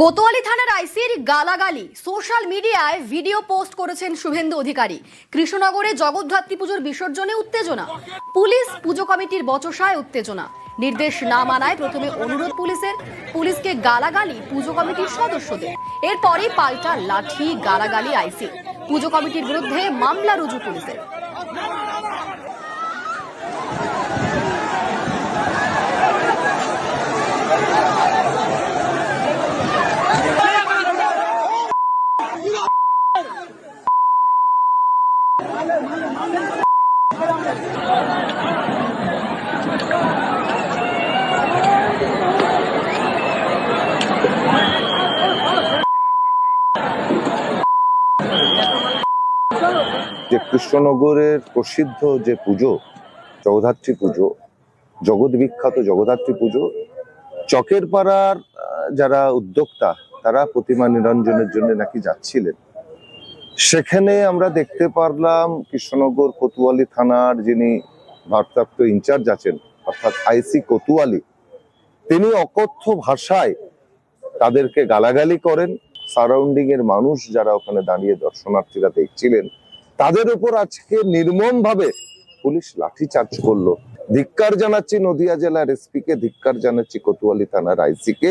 কোতোয়ালি থানার আইসির গালাগালি। সোশ্যাল মিডিয়ায় ভিডিও পোস্ট করেছেন শুভেন্দু অধিকারী। কৃষ্ণনগরে জগদ্ধাত্রী পুজোর বিসর্জনে উত্তেজনা। পুলিশ পুজো কমিটির বচসায় উত্তেজনা। নির্দেশ না মানায় প্রথমে অনুরোধ পুলিশের। পুলিশকে গালাগালি পুজো কমিটির সদস্যদের। এরপরই পাল্টা লাঠি গালাগালি আইসি পুজো কমিটির বিরুদ্ধে মামলা রুজু পুলিশের। যে কৃষ্ণনগরের প্রসিদ্ধ যে পুজো, জগদ্ধাত্রী পুজো, জগৎ বিখ্যাত জগদ্ধাত্রী পুজো, চকের পাড়ার যারা উদ্যোক্তা, তারা প্রতিমা নিরঞ্জনের জন্য নাকি যাচ্ছিলেন। সেখানে আমরা দেখতে পারলাম কৃষ্ণনগর কোতোয়ালি থানার যিনি ভারপ্রাপ্ত ইনচার্জ আছেন, অর্থাৎ আইসি কোতোয়ালি, তিনি অকথ্য ভাষায় তাদেরকে গালাগালি করেন। সারাউন্ডিং এর মানুষ যারা ওখানে দাঁড়িয়ে দর্শনার্থীরা দেখছিলেন তাদের উপর আজকে নির্মম ভাবে পুলিশ লাঠিচার্জ করল। ধিক্কার জানাচ্ছি নদিয়া জেলার এসপি কে ধিক্কার জানাচ্ছি কোতোয়ালি থানার আইসি কে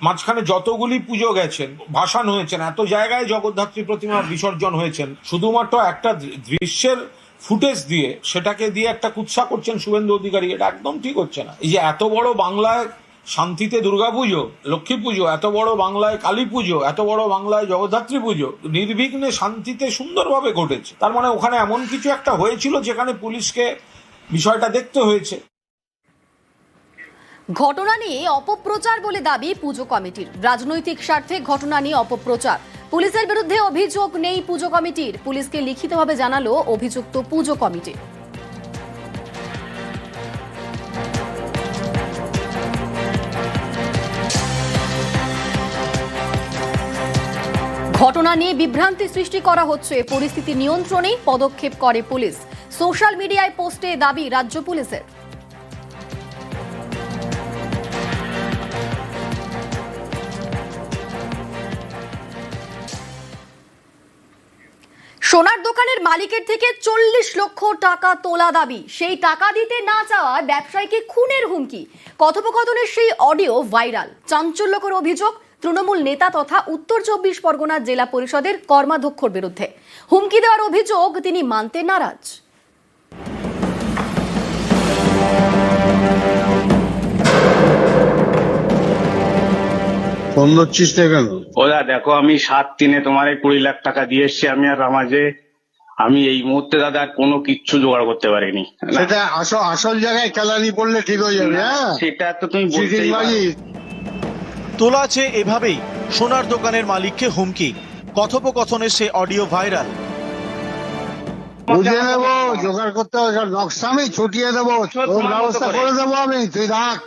মাঝখানে যতগুলি পুজো গেছেন, ভাসান হয়েছেন, এত জায়গায় জগদ্ধাত্রী প্রতিমা বিসর্জন হয়েছেন, শুধুমাত্র একটা দৃশ্যের ফুটেজ দিয়ে সেটাকে দিয়ে একটা কুৎসা করছেন শুভেন্দু অধিকারী, এটা একদম ঠিক হচ্ছে না। এই যে এত বড় বাংলায় শান্তিতে দুর্গাপুজো লক্ষ্মী পুজো, এত বড় বাংলায় কালী পুজো, এত বড় বাংলায় জগদ্ধাত্রী পুজো, নির্বিঘ্নে শান্তিতে সুন্দরভাবে ঘটেছে। তার মানে ওখানে এমন কিছু একটা হয়েছিল যেখানে পুলিশকে বিষয়টা দেখতে হয়েছে। ঘটনা নিয়ে অপপ্রচার বলে দাবি পুজো কমিটির। রাজনৈতিক স্বার্থে ঘটনা নিয়ে অপপ্রচার। পুলিশের বিরুদ্ধে অভিযোগ নেই পুজো কমিটির। পুলিশকে লিখিতভাবে জানালো অভিযুক্ত পুজো কমিটি। ঘটনা নিয়ে বিভ্রান্তি সৃষ্টি করা হচ্ছে। পরিস্থিতি নিয়ন্ত্রণেই পদক্ষেপ করে পুলিশ। সোশ্যাল মিডিয়ায় পোস্টে দাবি রাজ্য পুলিশের। সোনার দোকানের মালিকের থেকে চল্লিশ লক্ষ টাকা তোলা দাবি। সেই টাকা দিতে না চাওয়ায় ব্যবসায়ীকে খুনের হুমকি। কথোপকথনের সেই অডিও ভাইরাল। চাঞ্চল্যকর অভিযোগ তৃণমূল নেতা তথা উত্তর চব্বিশ পরগনা জেলা পরিষদের কর্মাধ্যক্ষর বিরুদ্ধে। হুমকি দেওয়ার অভিযোগ তিনি মানতে নারাজ। ফোন ধরছিস না কেন? ওদা দেখো আমি সাত দিনে তোমার এই কুড়ি লাখ টাকা দিয়ে এসছি আমি আর রামাজে আমি এই মুহূর্তে দাদা আর কোনো কিচ্ছু জোগাড় করতে পারিনি। সেটা আসল জায়গায় কেলানি পড়লে ঠিক হয়ে যাবে হ্যাঁ? সেটা তো তুমি বলতেই তোলা আছে এভাবেই সোনার দোকানের মালিককে হুমকি। কথোপকথনের সে অডিও ভাইরাল। বুঝে জোগাড় করতে হবে নকশা আমি ছুটিয়ে দেবো ব্যবস্থা করে। করে দেবো আমি তুই রাখ।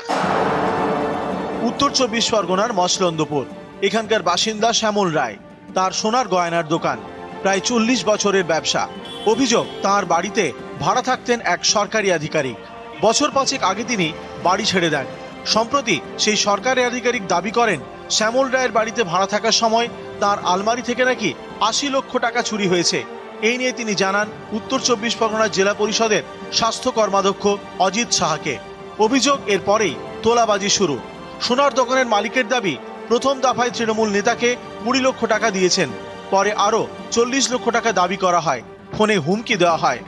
উত্তর চব্বিশ পরগনার মসলন্দপুর। এখানকার বাসিন্দা শ্যামল রায় তার সোনার গয়নার দোকান প্রায় চল্লিশ বছরের ব্যবসা। অভিযোগ তার বাড়িতে ভাড়া থাকতেন এক সরকারি আধিকারিক। বছর পাঁচেক আগে তিনি বাড়ি ছেড়ে দেন। সম্প্রতি সেই সরকারি আধিকারিক দাবি করেন, শ্যামল রায়ের বাড়িতে ভাড়া থাকার সময় তার আলমারি থেকে নাকি আশি লক্ষ টাকা চুরি হয়েছে। এই নিয়ে তিনি জানান, উত্তর চব্বিশ পরগনা জেলা পরিষদের স্বাস্থ্য কর্মাধ্যক্ষ অজিত সাহাকে। অভিযোগ এরপরেই তোলাবাজি শুরু। সোনার দোকানের মালিকের দাবি, প্রথম দফায় তৃণমূল নেতাকে কুড়ি লক্ষ টাকা দিয়েছেন, পরে আরও চল্লিশ লক্ষ টাকা দাবি করা হয়। ফোনে হুমকি দেওয়া হয়।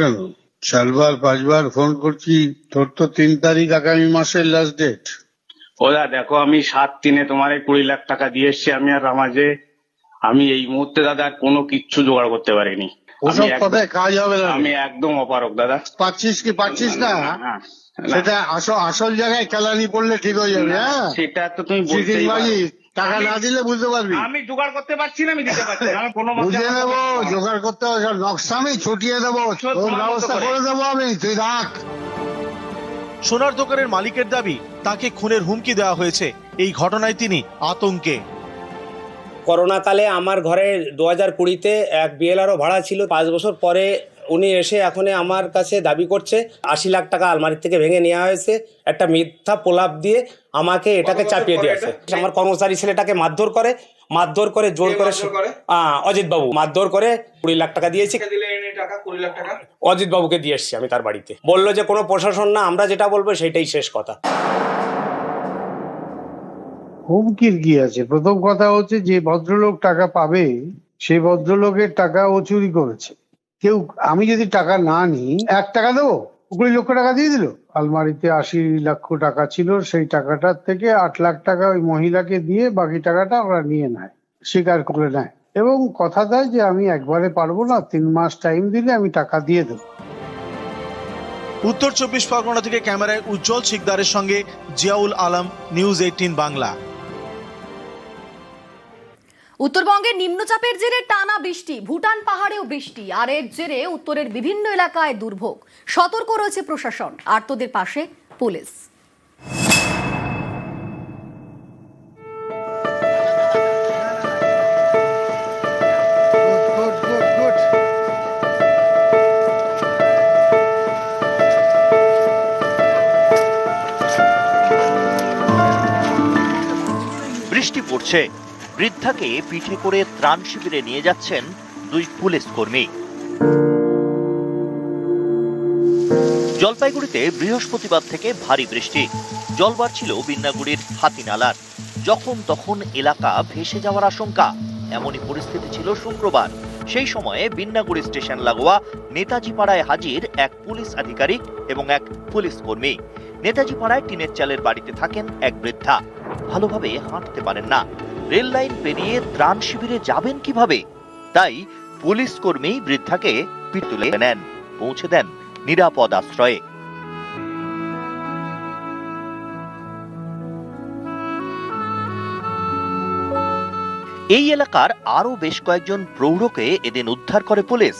কেন চারবার পাঁচবার ফোন করছি তোর তো তিন তারিখ আগামী মাসের লাস্ট ডেট ওদা দেখো আমি সাত তিনে তোমার এই কুড়ি লাখ টাকা দিয়ে এসছি আমি আর রামাজে আমি এই মুহূর্তে দাদা কোনো কিচ্ছু জোগাড় করতে পারিনি। ওসব কথায় কাজ হবে না। আমি একদম অপারক দাদা। পাচ্ছিস কি? পাচ্ছিস না? সেটা আসল আসল জায়গায় কেলানি পড়লে ঠিক হয়ে যাবে হ্যাঁ? সেটা তো তুমি বলতেই। টাকা না দিলে বুঝতে পারবি। আমি জোগাড় করতে পারছি না আমি দিতে পারছি না। আমি কোনো মতে বুঝে নেব জোগাড় করতে হবে নকশা আমি ছুটিয়ে দেবো। ব্যবস্থা করে। করে দেবো আমি তুই রাখ। সোনার দোকানের মালিকের দাবি তাকে খুনের হুমকি দেওয়া হয়েছে। এই ঘটনায় তিনি আতঙ্কে। করোনাকালে আমার ঘরে দু হাজার কুড়িতে এক বিএলআরও ভাড়া ছিল। পাঁচ বছর পরে উনি এসে এখন আমার কাছে দাবি করছে আশি লাখ টাকা আলমারির থেকে ভেঙে নেওয়া হয়েছে একটা মিথ্যা প্রলাপ দিয়ে আমাকে এটাকে চাপিয়ে দিয়েছে আমার কর্মচারী ছেলেটাকে মারধর করে মারধর করে জোর করে অজিত বাবু মারধর করে কুড়ি লাখ টাকা দিয়েছি। অজিত বাবুকে দিয়ে এসছি আমি তার বাড়িতে। বলল যে কোনো প্রশাসন না আমরা যেটা বলব সেটাই শেষ কথা। হুমকির কি আছে? প্রথম কথা হচ্ছে যে ভদ্রলোক টাকা পাবে সেই ভদ্রলোকের টাকা ও চুরি করেছে। কেউ, আমি যদি টাকা না নিই, এক টাকা দেবো? কুড়ি লক্ষ টাকা দিয়ে দিল? আলমারিতে আশি লক্ষ টাকা ছিল, সেই টাকাটার থেকে আট লাখ টাকা ওই মহিলাকে দিয়ে বাকি টাকাটা ওরা নিয়ে নেয়, স্বীকার করে নেয়। এবং কথা দেয় যে, আমি একবারে পারব না, তিন মাস টাইম দিলে আমি টাকা দিয়ে দেবো। উত্তর চব্বিশ পরগনা থেকে ক্যামেরায় উজ্জ্বল শিকদারের সঙ্গে জিয়াউল আলম নিউজ এইটিন বাংলা। উত্তরবঙ্গের নিম্নচাপের জেরে টানা বৃষ্টি, ভুটান পাহাড়েও বৃষ্টি, আর এর জেরে উত্তরের বিভিন্ন এলাকায় দুর্ভোগ। সতর্ক রয়েছে প্রশাসন আর্তদের পাশে পুলিশ। বৃষ্টি পড়ছে। বৃদ্ধাকে পিঠে করে ত্রাণ শিবিরে নিয়ে যাচ্ছেন দুই পুলিশ কর্মী। জলপাইগুড়িতে বৃহস্পতিবার থেকে ভারী বৃষ্টি। জল বাড়ছিল বিন্নাগুড়ির হাতিনালার। যখন তখন এলাকা ভেসে যাওয়ার আশঙ্কা। এমনই পরিস্থিতি ছিল শুক্রবার। সেই সময়ে বিন্নাগুড়ি স্টেশন লাগোয়া নেতাজি পাড়ায় হাজির এক পুলিশ আধিকারিক এবং এক পুলিশ কর্মী। নেতাজি পাড়ায় টিনের চালের বাড়িতে থাকেন এক বৃদ্ধা। ভালোভাবে হাঁটতে পারেন না। রেল লাইন পেরিয়ে ত্রাণ শিবিরে যাবেন কীভাবে? তাই পুলিশ কর্মী বৃদ্ধাকে পিঠ তুলে নেন, পৌঁছে দেন নিরাপদ আশ্রয়ে। এই এলাকার আরও বেশ কয়েকজন প্রৌঢ়কে এদিন উদ্ধার করে পুলিশ।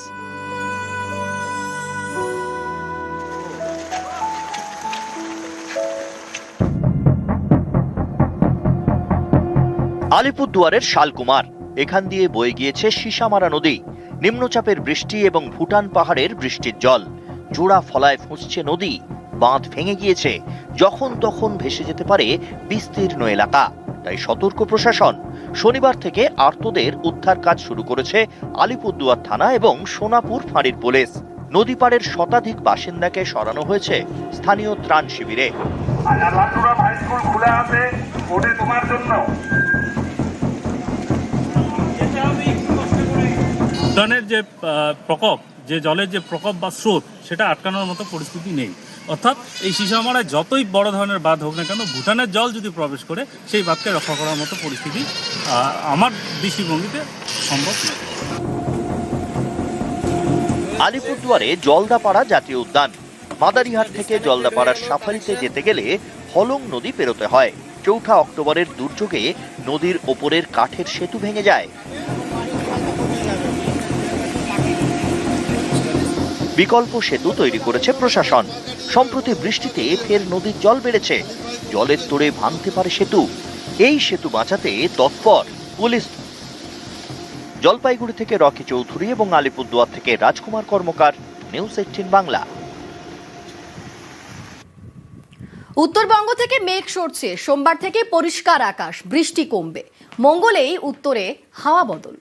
আলিপুরদুয়ারের শালকুমার। এখান দিয়ে বয়ে গিয়েছে সীসামারা নদী। নিম্নচাপের বৃষ্টি এবং ভুটান পাহাড়ের বৃষ্টির জল। জোড়া ফলায় ফুঁসছে নদী। বাঁধ ভেঙে গিয়েছে। যখন তখন ভেসে যেতে পারে বিস্তীর্ণ এলাকা। তাই সতর্ক প্রশাসন। শনিবার থেকে আর্তদের উদ্ধার কাজ শুরু করেছে আলিপুরদুয়ার থানা এবং সোনাপুর ফাঁড়ির পুলিশ। নদী পাড়ের শতাধিক বাসিন্দাকে সরানো হয়েছে স্থানীয় ত্রাণ শিবিরে। ওটা তোমার জন্য। উদ্যানের যে প্রকোপ, যে জলের যে প্রকোপ বা স্রোত, সেটা আটকানোর মতো পরিস্থিতি নেই। অর্থাৎ এই সিসামারায় যতই বড় ধরনের বাঁধ হোক না কেন, ভুটানের জল যদি প্রবেশ করে, সেই বাঁধকে রক্ষা করার মতো পরিস্থিতি আমার দৃষ্টিভঙ্গিতে সম্ভব নয়। আলিপুরদুয়ারে জলদাপাড়া জাতীয় উদ্যান। মাদারিহাট থেকে জলদাপাড়ার সাফারিতে যেতে গেলে হলং নদী পেরোতে হয়। চৌঠা অক্টোবরের দুর্যোগে নদীর ওপরের কাঠের সেতু ভেঙে যায়। বিকল্প সেতু তৈরি করেছে প্রশাসন। সম্প্রতি বৃষ্টিতে ফের নদীর জল বেড়েছে। জলের তোড়ে ভাঙতে পারে সেতু। এই সেতু বাঁচাতে তৎপর পুলিশ। জলপাইগুড়ি থেকে রকি চৌধুরী এবং আলিপুরদুয়ার থেকে রাজকুমার কর্মকার, নিউজ এইটিন বাংলা। উত্তরবঙ্গ থেকে মেঘ সরছে। সোমবার থেকে পরিষ্কার আকাশ, বৃষ্টি কমবে। মঙ্গলেই উত্তরে হাওয়া বদল।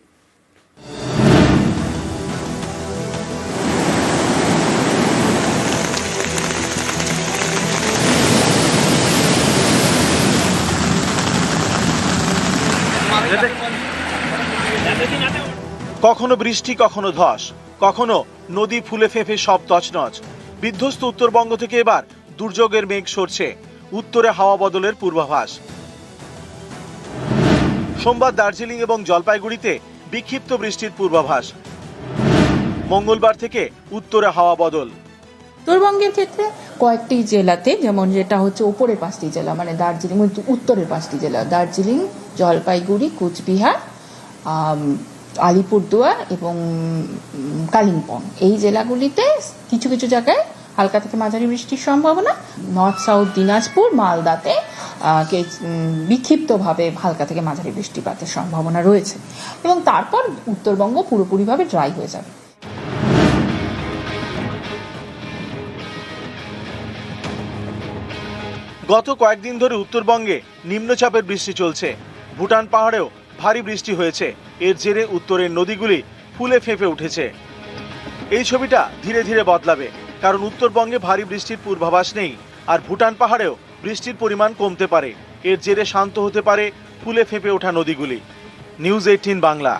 কখনো বৃষ্টি, কখনো ধস, কখনো নদী ফুলে ফেঁপে সব তছনছ। বিধ্বস্ত উত্তরবঙ্গ থেকে এবার দুর্যোগের মেঘ সরছে, উত্তরে হাওয়া বদলের পূর্বাভাস। সোমবার দার্জিলিং এবং জলপাইগুড়িতে বিক্ষিপ্ত বৃষ্টির পূর্বাভাস। মঙ্গলবার থেকে উত্তরে হাওয়া বদল। উত্তরবঙ্গের ক্ষেত্রে কয়েকটি জেলাতে, যেমন যেটা হচ্ছে ওপরের পাঁচটি জেলা মানে দার্জিলিং, উত্তরের পাঁচটি জেলা, দার্জিলিং জলপাইগুড়ি, কোচবিহার আলিপুরদুয়ার এবং কালিম্পং। এই জেলাগুলিতে কিছু কিছু জায়গায় হালকা থেকে মাঝারি বৃষ্টির সম্ভাবনা। নর্থ সাউথ দিনাজপুর মালদাতে বিক্ষিপ্তভাবে হালকা থেকে মাঝারি বৃষ্টিপাতের সম্ভাবনা রয়েছে এবং তারপর উত্তরবঙ্গ পুরোপুরিভাবে ড্রাই হয়ে যাবে। গত কয়েকদিন ধরে উত্তরবঙ্গে নিম্নচাপের বৃষ্টি চলছে। ভুটান পাহাড়েও ভারী বৃষ্টি হয়েছে। এর জেরে উত্তরের নদীগুলি ফুলে ফেঁপে উঠেছে। এই ছবিটা ধীরে ধীরে বদলাবে, কারণ উত্তরবঙ্গে ভারী বৃষ্টির পূর্বাভাস নেই আর ভুটান পাহাড়েও বৃষ্টির পরিমাণ কমতে পারে। এর জেরে শান্ত হতে পারে ফুলে ফেঁপে ওঠা নদীগুলি। News eighteen Bangla.